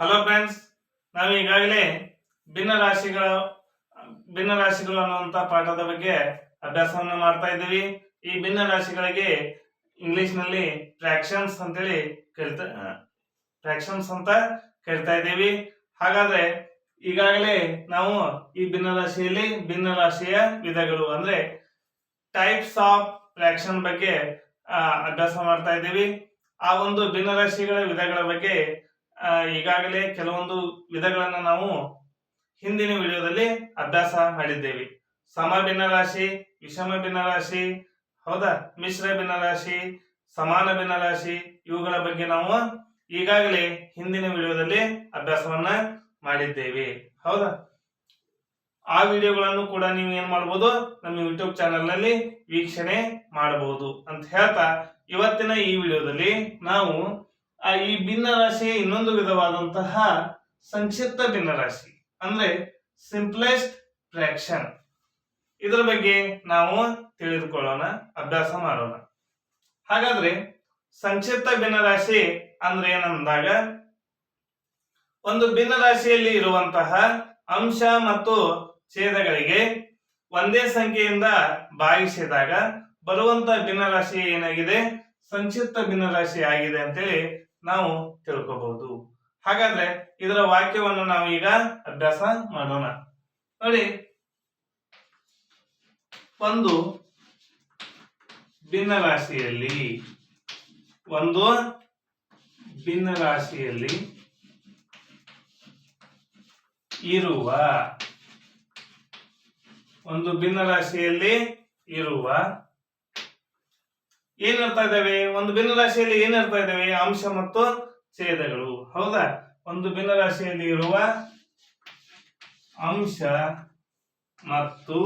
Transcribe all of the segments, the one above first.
Hello friends ನಾವು ಈಗಾಗಲೇ ಭಿನ್ನ ರಾಶಿಗಳ, ಭಿನ್ನ ರಾಶಿಗಳು ಅನ್ನುವಂತ ಪಾಠದ ಬಗ್ಗೆ ಅಭ್ಯಾಸವನ್ನು ಮಾಡ್ತಾ ಇದ್ದೀವಿ. ಈ ಭಿನ್ನ ರಾಶಿಗಳಿಗೆ ಇಂಗ್ಲಿಷ್ನಲ್ಲಿ ಫ್ರಾಕ್ಷನ್ಸ್ ಅಂತೇಳಿ ಕರಿತಾ ಫ್ರಾಕ್ಷನ್ಸ್ ಅಂತ ಕೇಳ್ತಾ ಇದ್ದೀವಿ. ಹಾಗಾದ್ರೆ ಈಗಾಗಲೇ ನಾವು ಈ ಭಿನ್ನ ರಾಶಿಯಲ್ಲಿ ಭಿನ್ನ ರಾಶಿಯ ವಿಧಗಳು ಅಂದ್ರೆ ಟೈಪ್ಸ್ ಆಫ್ ಫ್ರಾಕ್ಷನ್ ಬಗ್ಗೆ ಅಭ್ಯಾಸ ಮಾಡ್ತಾ ಇದ್ದೀವಿ. ಆ ಒಂದು ಭಿನ್ನ ರಾಶಿಗಳ ವಿಧಗಳ ಬಗ್ಗೆ ಈಗಾಗಲೇ ಕೆಲವೊಂದು ವಿಧಗಳನ್ನು ನಾವು ಹಿಂದಿನ ವಿಡಿಯೋದಲ್ಲಿ ಅಭ್ಯಾಸ ಮಾಡಿದ್ದೇವೆ. ಸಮ ಭಿನ್ನ ರಾಶಿ, ವಿಷಮ ಭಿನ್ನ ರಾಶಿ, ಹೌದಾ? ಮಿಶ್ರ ಭಿನ್ನ ರಾಶಿ, ಸಮಾನ ಭಿನ್ನ ರಾಶಿ, ಇವುಗಳ ಬಗ್ಗೆ ನಾವು ಈಗಾಗಲೇ ಹಿಂದಿನ ವಿಡಿಯೋದಲ್ಲಿ ಅಭ್ಯಾಸವನ್ನ ಮಾಡಿದ್ದೇವೆ. ಹೌದಾ? ಆ ವಿಡಿಯೋಗಳನ್ನು ಕೂಡ ನೀವು ಏನ್ ಮಾಡಬಹುದು ನಮ್ಮ ಯೂಟ್ಯೂಬ್ ಚಾನೆಲ್ನಲ್ಲಿ ವೀಕ್ಷಣೆ ಮಾಡಬಹುದು ಅಂತ ಹೇಳ್ತಾ ಇವತ್ತಿನ ಈ ವಿಡಿಯೋದಲ್ಲಿ ನಾವು ಈ ಭಿನ್ನ ರಾಶಿಯ ಇನ್ನೊಂದು ವಿಧವಾದಂತಹ ಸಂಕ್ಷಿಪ್ತ ಭಿನ್ನರಾಶಿ ಅಂದ್ರೆ ಸಿಂಪ್ಲೆಸ್ಟ್ ಫ್ರ್ಯಾಕ್ಷನ್ ಇದರ ಬಗ್ಗೆ ನಾವು ತಿಳಿದುಕೊಳ್ಳೋಣ, ಅಭ್ಯಾಸ ಮಾಡೋಣ. ಹಾಗಾದ್ರೆ ಸಂಕ್ಷಿಪ್ತ ಭಿನ್ನರಾಶಿ ಅಂದ್ರೆ ಏನಂದಾಗ, ಒಂದು ಭಿನ್ನ ರಾಶಿಯಲ್ಲಿ ಇರುವಂತಹ ಅಂಶ ಮತ್ತು ಛೇದಗಳಿಗೆ ಒಂದೇ ಸಂಖ್ಯೆಯಿಂದ ಭಾಗಿಸಿದಾಗ ಬರುವಂತ ಭಿನ್ನರಾಶಿ ಏನಾಗಿದೆ? ಸಂಕ್ಷಿಪ್ತ ಭಿನ್ನರಾಶಿ ಆಗಿದೆ ಅಂತೇಳಿ ನಾವು ತಿಳ್ಕೋಬಹುದು. ಹಾಗಾದ್ರೆ ಇದರ ವಾಕ್ಯವನ್ನು ನಾವು ಈಗ ಅಭ್ಯಾಸ ಮಾಡೋಣ. ನೋಡಿ. ಒಂದು ಭಿನ್ನ ರಾಶಿಯಲ್ಲಿ ಒಂದು ಭಿನ್ನ ರಾಶಿಯಲ್ಲಿ ಇರುವ, ಒಂದು ಭಿನ್ನ ರಾಶಿಯಲ್ಲಿ ಇರುವ ಏನ್ ಇರ್ತಾ ಇದಾವೆ? ಒಂದು ಭಿನ್ನ ರಾಶಿಯಲ್ಲಿ ಏನ್ ಇರ್ತಾ ಇದಾವೆ? ಅಂಶ ಮತ್ತು ಛೇದಗಳು. ಹೌದಾ? ಒಂದು ಭಿನ್ನ ರಾಶಿಯಲ್ಲಿ ಇರುವ ಅಂಶ ಮತ್ತು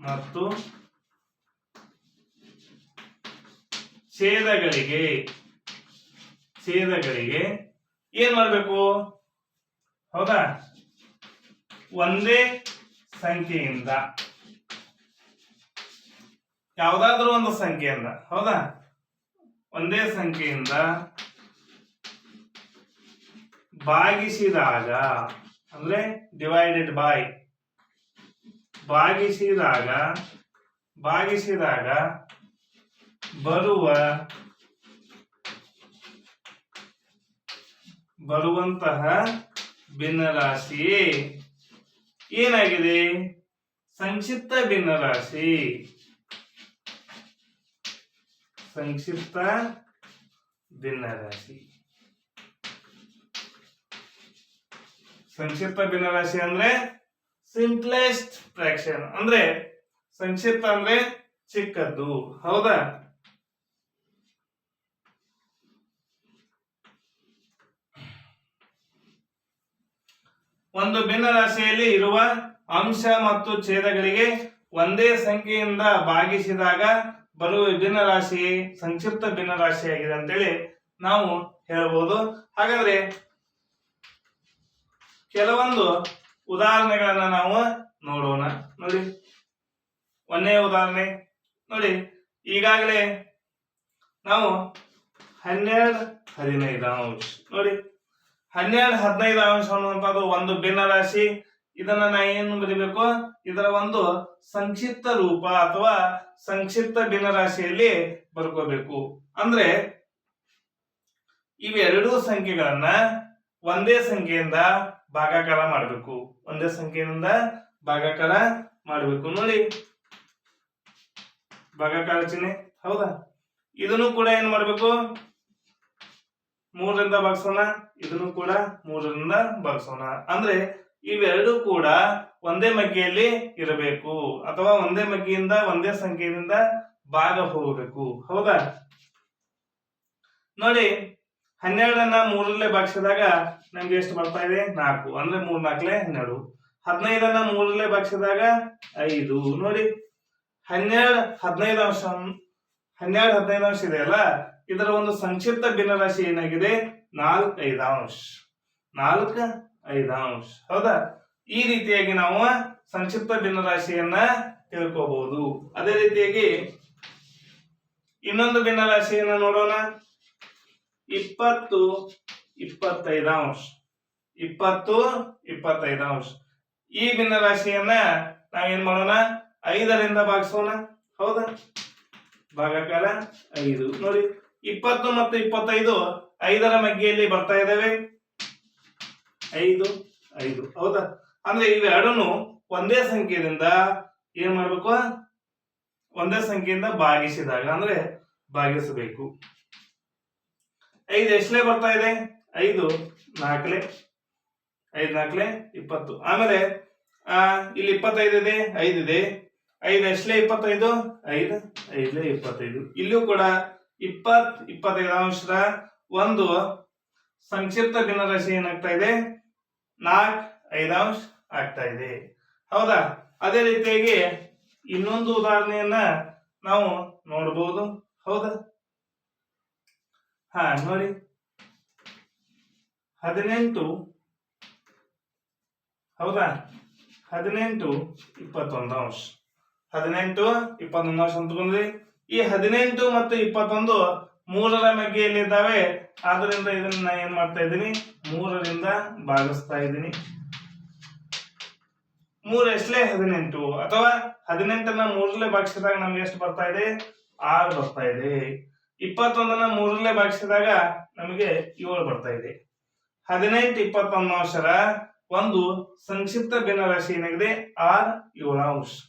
ಮತ್ತು ಛೇದಗಳಿಗೆ ಛೇದಗಳಿಗೆ ಏನ್ ಮಾಡಬೇಕು? ಹೌದಾ? ಒಂದೇ ಸಂಖ್ಯೆಯಿಂದ ಯಾವುದಾದ್ರೂ ಒಂದು ಸಂಖ್ಯೆಯಿಂದ ಹೌದಾ? ಒಂದೇ ಸಂಖ್ಯೆಯಿಂದ ಭಾಗಿಸಿದಾಗ, ಅಂದ್ರೆ ಡಿವೈಡೆಡ್ ಬೈ ಭಾಗಿಸಿದಾಗ ಭಾಗಿಸಿದಾಗ ಬರುವ, ಬರುವಂತಹ ಭಿನ್ನರಾಶಿಯೇ ಏನಾಗಿದೆ? ಸಂಕ್ಷಿಪ್ತ ಭಿನ್ನರಾಶಿ. ಸಂಕ್ಷಿಪ್ತ ಭಿನ್ನರಾಶಿ. ಸಂಕ್ಷಿಪ್ತ ಭಿನ್ನರಾಶಿ ಅಂದ್ರೆ ಸಿಂಪ್ಲೆಸ್ಟ್ ಫ್ರಾಕ್ಷನ್ ಅಂದ್ರೆ ಸಂಕ್ಷಿಪ್ತ ಅಂದ್ರೆ ಚಿಕ್ಕದ್ದು. ಹೌದಾ? ಒಂದು ಭಿನ್ನ ರಾಶಿಯಲ್ಲಿ ಇರುವ ಅಂಶ ಮತ್ತು ಛೇದಗಳಿಗೆ ಒಂದೇ ಸಂಖ್ಯೆಯಿಂದ ಭಾಗಿಸಿದಾಗ ಬರುವ ಭಿನ್ನ ರಾಶಿ ಸಂಕ್ಷಿಪ್ತ ಭಿನ್ನ ರಾಶಿಯಾಗಿದೆ ಅಂತೇಳಿ ನಾವು ಹೇಳ್ಬೋದು. ಹಾಗಾದ್ರೆ ಕೆಲವೊಂದು ಉದಾಹರಣೆಗಳನ್ನ ನಾವು ನೋಡೋಣ. ನೋಡಿ, ಒಂದೇ ಉದಾಹರಣೆ. ನೋಡಿ, ಈಗಾಗಲೇ ನಾವು ಹನ್ನೆರಡು ಹದಿನೈದು. ಅಂಶ ನೋಡಿ ಹನ್ನೆರಡು ಹದಿನೈದು ಅಂಶ ಅನ್ನುವಂಥದ್ದು ಒಂದು ಭಿನ್ನ ರಾಶಿ. ಇದನ್ನ ನಾ ಏನು ಬರಿಬೇಕು? ಇದರ ಒಂದು ಸಂಕ್ಷಿಪ್ತ ರೂಪ ಅಥವಾ ಸಂಕ್ಷಿಪ್ತ ಭಿನ್ನ ರಾಶಿಯಲ್ಲಿ ಬರ್ಕೋಬೇಕು. ಅಂದ್ರೆ ಇವೆರಡೂ ಸಂಖ್ಯೆಗಳನ್ನ ಒಂದೇ ಸಂಖ್ಯೆಯಿಂದ ಭಾಗಾಕಾರ ಮಾಡಬೇಕು. ಒಂದೇ ಸಂಖ್ಯೆಯಿಂದ ಭಾಗಾಕಾರ ಮಾಡಬೇಕು. ನೋಡಿ. ಭಾಗಾಕಾರ ಚಿಹ್ನೆ. ಹೌದಾ? ಇದನ್ನು ಕೂಡ ಏನ್ ಮಾಡ್ಬೇಕು? ಮೂರರಿಂದ ಭಾಗಿಸೋಣ, ಇದನ್ನು ಕೂಡ ಮೂರರಿಂದ ಭಾಗಿಸೋಣ. ಅಂದ್ರೆ ಇವೆರಡೂ ಕೂಡ ಒಂದೇ ಮಗ್ಗಿಯಲ್ಲಿ ಇರಬೇಕು, ಅಥವಾ ಒಂದೇ ಮಗ್ಗಿಯಿಂದ ಒಂದೇ ಸಂಖ್ಯೆಯಿಂದ ಭಾಗ ಹೋಗಬೇಕು. ಹೌದಾ? ನೋಡಿ, ಹನ್ನೆರಡನ್ನ ಮೂರಲ್ಲೇ ಭಾಗಿಸಿದಾಗ ನಮ್ಗೆ ಎಷ್ಟು ಬರ್ತಾ ಇದೆ? ನಾಲ್ಕು. ಅಂದ್ರೆ ಮೂರ್ ನಾಲ್ಕಲೆ ಹನ್ನೆರಡು. ಹದಿನೈದನ್ನ ಮೂರಲ್ಲೇ ಭಾಗಿಸಿದಾಗ ಐದು. ನೋಡಿ, ಹನ್ನೆರಡು ಹದಿನೈದು ಅಂಶ, ಹನ್ನೆರಡು ಹದಿನೈದು ಅಂಶ ಇದೆಯಲ್ಲ? ಇದರ ಒಂದು ಸಂಕ್ಷಿಪ್ತ ಭಿನ್ನರಾಶಿ ಏನಾಗಿದೆ? ನಾಲ್ಕು ಐದಾಂಶ ನಾಲ್ಕು ಐದಾಂಶ ಹೌದಾ? ಈ ರೀತಿಯಾಗಿ ನಾವು ಸಂಕ್ಷಿಪ್ತ ಭಿನ್ನರಾಶಿಯನ್ನ ತಿಳ್ಕೋಬಹುದು ಅದೇ ರೀತಿಯಾಗಿ ಇನ್ನೊಂದು ಭಿನ್ನರಾಶಿಯನ್ನ ನೋಡೋಣ. ಇಪ್ಪತ್ತು ಇಪ್ಪತ್ತೈದಾಂಶ ಇಪ್ಪತ್ತು ಇಪ್ಪತ್ತೈದಾಂಶ ಈ ಭಿನ್ನರಾಶಿಯನ್ನ ನಾವೇನ್ ಮಾಡೋಣ? ಐದರಿಂದ ಭಾಗಿಸೋಣ. ಹೌದಾ? ಭಾಗಾಕಾರ ಐದು. ನೋಡಿ. ಇಪ್ಪತ್ತು ಮತ್ತು ಇಪ್ಪತ್ತೈದು ಐದರ ಮಗ್ಗೆಯಲ್ಲಿ ಬರ್ತಾ ಇದ್ದಾವೆ. ಐದು ಐದು. ಹೌದಾ? ಅಂದ್ರೆ ಇವೆರಡನ್ನು ಒಂದೇ ಸಂಖ್ಯೆಯಿಂದ ಏನ್ ಮಾಡ್ಬೇಕು? ಒಂದೇ ಸಂಖ್ಯೆಯಿಂದ ಭಾಗಿಸಿದಾಗ, ಅಂದ್ರೆ ಭಾಗಿಸಬೇಕು. ಐದು ಎಷ್ಟಲೇ ಬರ್ತಾ ಇದೆ? ಐದು, ನಾಲ್ಕಲೆ. ಐದು, ನಾಲ್ಕಲೆ, ಇಪ್ಪತ್ತು. ಆಮೇಲೆ, ಆ, ಇಲ್ಲಿ ಇಪ್ಪತ್ತೈದು ಇದೆ, ಐದು ಇದೆ. ಐದು ಎಷ್ಟಲೇ ಇಪ್ಪತ್ತೈದು? ಐದು, ಐದಲೇ ಇಪ್ಪತ್ತೈದು. ಇಲ್ಲೂ ಕೂಡ ಇಪ್ಪತ್ ಇಪ್ಪತ್ತೈದು ಅಂಶದ ಒಂದು ಸಂಕ್ಷಿಪ್ತ ಭಿನ್ನರಾಶಿ ಏನಾಗ್ತಾ ಇದೆ? ನಾಲ್ಕು ಐದಾಂಶ ಆಗ್ತಾ ಇದೆ. ಹೌದಾ? ಅದೇ ರೀತಿಯಾಗಿ ಇನ್ನೊಂದು ಉದಾಹರಣೆಯನ್ನ ನಾವು ನೋಡಬಹುದು ಹೌದಾ? ಹಾ, ನೋಡಿ. ಹದಿನೆಂಟು, ಹೌದಾ? ಹದಿನೆಂಟು, ಇಪ್ಪತ್ತೊಂದು ಅಂಶ. ಹದಿನೆಂಟು, ಇಪ್ಪತ್ತೊಂದು ಅಂಶ ಅಂತ ಬಂದ್ರಿ. ಈ ಹದಿನೆಂಟು ಮತ್ತು ಇಪ್ಪತ್ತೊಂದು ಮೂರರ ಮಗ್ಗೆಯಲ್ಲಿದ್ದಾವೆ ಆದ್ರಿಂದ ಇದನ್ನ ಏನ್ ಮಾಡ್ತಾ ಇದ್ದೀನಿ? ಮೂರರಿಂದ ಭಾಗಿಸ್ತಾ ಇದ್ದೀನಿ. ಮೂರ್ ಎಷ್ಟಲೇ ಹದಿನೆಂಟು. ಅಥವಾ ಹದಿನೆಂಟನ್ನ ಮೂರಲ್ಲೇ ಭಾಗಿಸಿದಾಗ ನಮ್ಗೆ ಎಷ್ಟು ಬರ್ತಾ ಇದೆ? ಆರು ಬರ್ತಾ ಇದೆ. ಇಪ್ಪತ್ತೊಂದನ್ನ ಮೂರಲ್ಲೇ ಭಾಗಿಸಿದಾಗ ನಮಗೆ ಏಳು ಬರ್ತಾ ಇದೆ. ಹದಿನೆಂಟು ಇಪ್ಪತ್ತೊಂದು ಅಂಶರ ಒಂದು ಸಂಕ್ಷಿಪ್ತ ಭಿನ್ನರಾಶಿ ಏನಾಗಿದೆ ಆರ್ ಏಳಾಂಶ.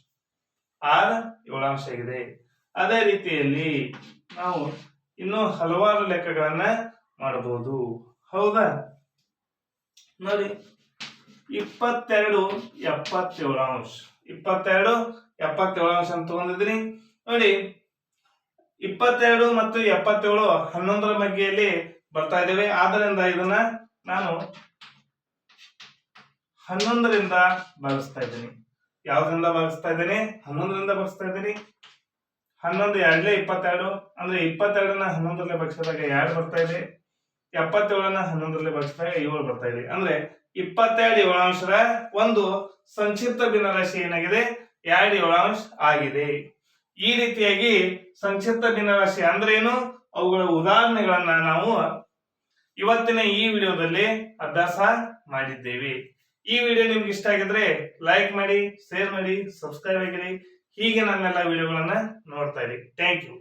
ಆರ್ ಏಳಾಂಶ ಆಗಿದೆ. ಅದೇ ರೀತಿಯಲ್ಲಿ ನಾವು ಇನ್ನು ಹಲವಾರು ಲೆಕ್ಕಗಳನ್ನ ಮಾಡಬಹುದು. ಹೌದಾ? ನೋಡಿ, ಇಪ್ಪತ್ತೆರಡು ಎಪ್ಪತ್ತೇಳು ಅಂಶ. ಇಪ್ಪತ್ತೆರಡು ಎಪ್ಪತ್ತೇಳು ಅಂಶ ಅಂತ ತಗೊಂಡಿದ್ರಿ ನೋಡಿ, ಇಪ್ಪತ್ತೆರಡು ಮತ್ತು ಎಪ್ಪತ್ತೇಳು ಹನ್ನೊಂದರ ಬಗ್ಗೆಯಲ್ಲಿ ಬರ್ತಾ ಇದ್ದೇವೆ. ಆದ್ದರಿಂದ ಇದನ್ನ ನಾನು ಹನ್ನೊಂದರಿಂದ ಭಾಗಿಸ್ತಾ ಇದ್ದೀನಿ. ಯಾವ್ದ್ರಿಂದ ಭಾಗಿಸ್ತಾ ಇದ್ದೀನಿ? ಹನ್ನೊಂದರಿಂದ ಭಾಗಿಸ್ತಾ ಇದ್ದೀನಿ. ಹನ್ನೊಂದು ಎರಡ್ಲೆ ಇಪ್ಪತ್ತೆರಡು, ಅಂದ್ರೆ ಇಪ್ಪತ್ತೆರಡನ್ನ ಹನ್ನೊಂದರಲ್ಲೇ ಭಾಗಿಸಿದಾಗ ಎರಡು ಬರ್ತಾ ಇದೆ, ಎಪ್ಪತ್ತೇಳನ್ನ ಹನ್ನೊಂದರಲ್ಲೇ ಭಾಗಿಸಿದಾಗ ಏಳು ಬರ್ತಾ ಇದೆ. ಅಂದ್ರೆ ಇಪ್ಪತ್ತೆರಡು ಏಳಾಂಶದ ಒಂದು ಸಂಕ್ಷಿಪ್ತ ಭಿನ್ನರಾಶಿ ಏನಾಗಿದೆ? ಎರಡು ಏಳಾಂಶ ಆಗಿದೆ. ಈ ರೀತಿಯಾಗಿ ಸಂಕ್ಷಿಪ್ತ ಭಿನ್ನರಾಶಿ ಅಂದ್ರೆ ಏನು? ಅವುಗಳ ಉದಾಹರಣೆಗಳನ್ನ ನಾವು ಇವತ್ತಿನ ಈ ವಿಡಿಯೋದಲ್ಲಿ ಅಭ್ಯಾಸ ಮಾಡಿದ್ದೇವೆ. ಈ ವಿಡಿಯೋ ನಿಮ್ಗೆ ಇಷ್ಟ ಆಗಿದ್ರೆ ಲೈಕ್ ಮಾಡಿ ಶೇರ್ ಮಾಡಿ ಸಬ್ಸ್ಕ್ರೈಬ್ ಆಗಿರಿ. ಹೀಗೆ ನಮ್ಮೆಲ್ಲ ವಿಡಿಯೋಗಳನ್ನ ನೋಡ್ತಾ ಇರಿ ಥ್ಯಾಂಕ್ ಯು